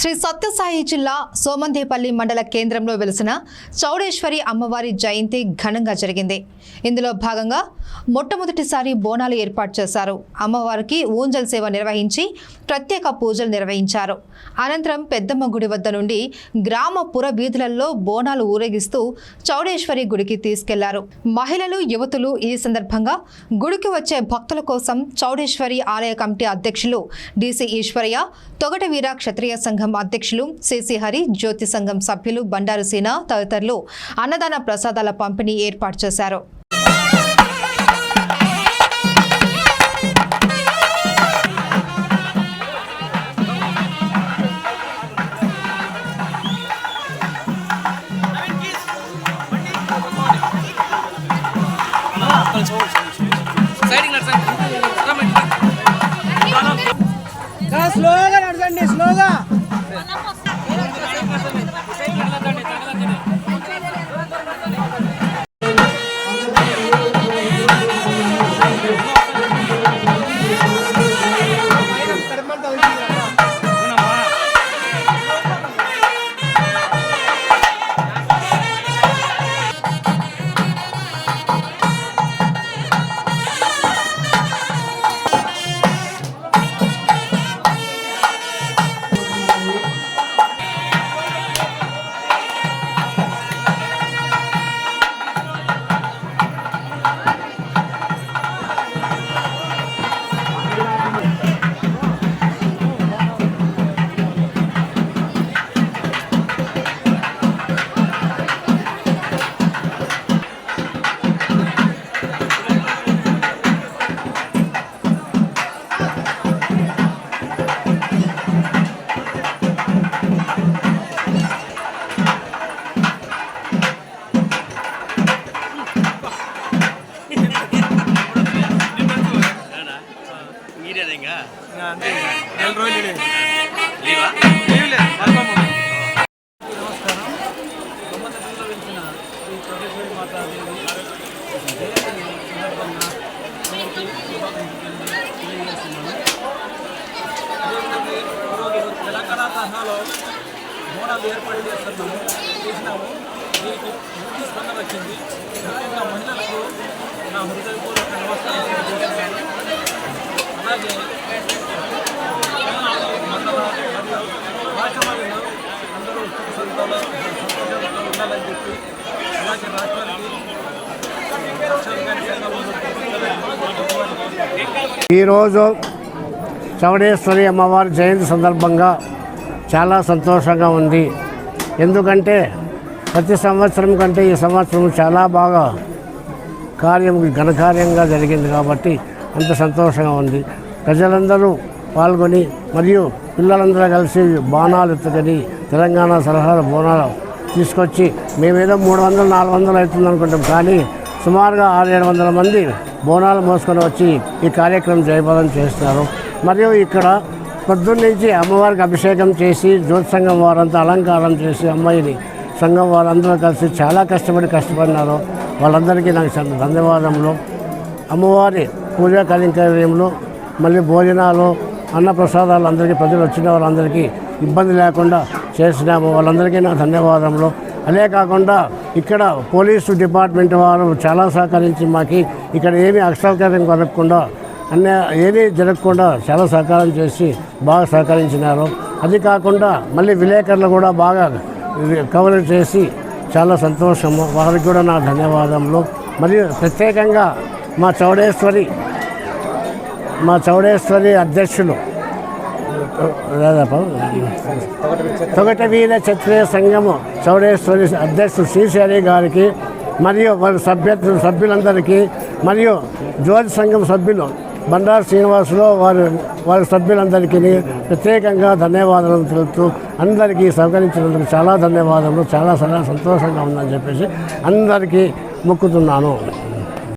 శ్రీ సత్యసాయి జిల్లా సోమందేపల్లి మండల కేంద్రంలో వెలిసిన చౌడేశ్వరి అమ్మవారి జయంతి ఘనంగా జరిగింది. ఇందులో భాగంగా మొట్టమొదటిసారి బోనాలు ఏర్పాటు చేశారు. అమ్మవారికి ఊంజల్ సేవ నిర్వహించి ప్రత్యేక పూజలు నిర్వహించారు. అనంతరం పెద్దమ్మ గుడి వద్ద నుండి గ్రామ పుర వీధులలో బోనాలు ఊరేగిస్తూ చౌడేశ్వరి గుడికి తీసుకెళ్ళారు. మహిళలు యువతులు ఈ సందర్భంగా గుడికి వచ్చే భక్తుల కోసం చౌడేశ్వరి ఆలయ కమిటీ అధ్యక్షులు డిసి ఈశ్వరయ్య తొగట వీర క్షత్రియ సంఘం అధ్యక్షులు సిసి హరి జ్యోతి సంఘం సభ్యులు బండారు సీన తదితరులు అన్నదాన ప్రసాదాల పంపిణీ ఏర్పాటు చేశారు. సైడింగ్ మీరేదేంగా నెల రోజులు లీవా తెలంగాణ తరహాలో బోనాలు ఏర్పాటు చేస్తున్నాము చేసినాము దీనికి స్పందన వచ్చింది ముఖ్యంగా మహిళలకు నా హృదయపూర్వక అందరూ సంతోషంగా ఉండాలని చెప్పి అలాగే రాష్ట్రానికి ఈరోజు చౌడేశ్వరి అమ్మవారి జయంతి సందర్భంగా చాలా సంతోషంగా ఉంది. ఎందుకంటే ప్రతి సంవత్సరం కంటే ఈ సంవత్సరం చాలా బాగా కార్యం ఘనకార్యంగా జరిగింది కాబట్టి అంత సంతోషంగా ఉంది. ప్రజలందరూ పాల్గొని మరియు పిల్లలందరూ కలిసి బాణాలు ఎత్తుకొని తెలంగాణ సలహాల బోనాలు తీసుకొచ్చి మేమేదో మూడు వందలు నాలుగు వందలు అవుతుంది అనుకుంటాం. కానీ సుమారుగా ఆరు ఏడు వందల మంది బోనాలు మోసుకొని వచ్చి ఈ కార్యక్రమం జయపదం చేస్తున్నారు మరియు ఇక్కడ పొద్దున్నుంచి అమ్మవారికి అభిషేకం చేసి జ్యోతి సంఘం వారంతా అలంకారం చేసి అమ్మాయిని సంఘం వారందరూ కలిసి చాలా కష్టపడి కష్టపడినారు. వాళ్ళందరికీ నాకు ధన్యవాదములు. అమ్మవారి పూజా కార్యక్రమంలో మళ్ళీ భోజనాలు అన్న ప్రసాదాలు అందరికీ ప్రజలు వచ్చిన వాళ్ళందరికీ ఇబ్బంది లేకుండా చేసినాము. వాళ్ళందరికీ నా ధన్యవాదములు. అదే కాకుండా ఇక్కడ పోలీసు డిపార్ట్మెంట్ వారు చాలా సహకరించి మాకు ఇక్కడ ఏమీ అసౌకర్యం కలగకుండా అన్న ఏమీ జరగకుండా చాలా సహకారం చేసి బాగా సహకరించినారు. అది కాకుండా మళ్ళీ విలేకరులు కూడా బాగా కవర్ చేసి చాలా సంతోషము. వారికి కూడా నా ధన్యవాదములు. మరియు ప్రత్యేకంగా మా చౌడేశ్వరి మా చౌడేశ్వరి అధ్యక్షులు. తొగట వీర క్షత్రియ సంఘము చౌడేశ్వరి అధ్యక్షుడు శ్రీశైలి గారికి మరియు వారి సభ్య సభ్యులందరికీ మరియు జ్యోతి సంఘం సభ్యులు బండారు శ్రీనివాసులు వారి వారి సభ్యులందరికీ ప్రత్యేకంగా ధన్యవాదాలు తెలుపుతూ అందరికీ సహకరించినందుకు చాలా ధన్యవాదాలు చాలా చాలా సంతోషంగా ఉందని చెప్పేసి అందరికీ మొక్కుతున్నాను.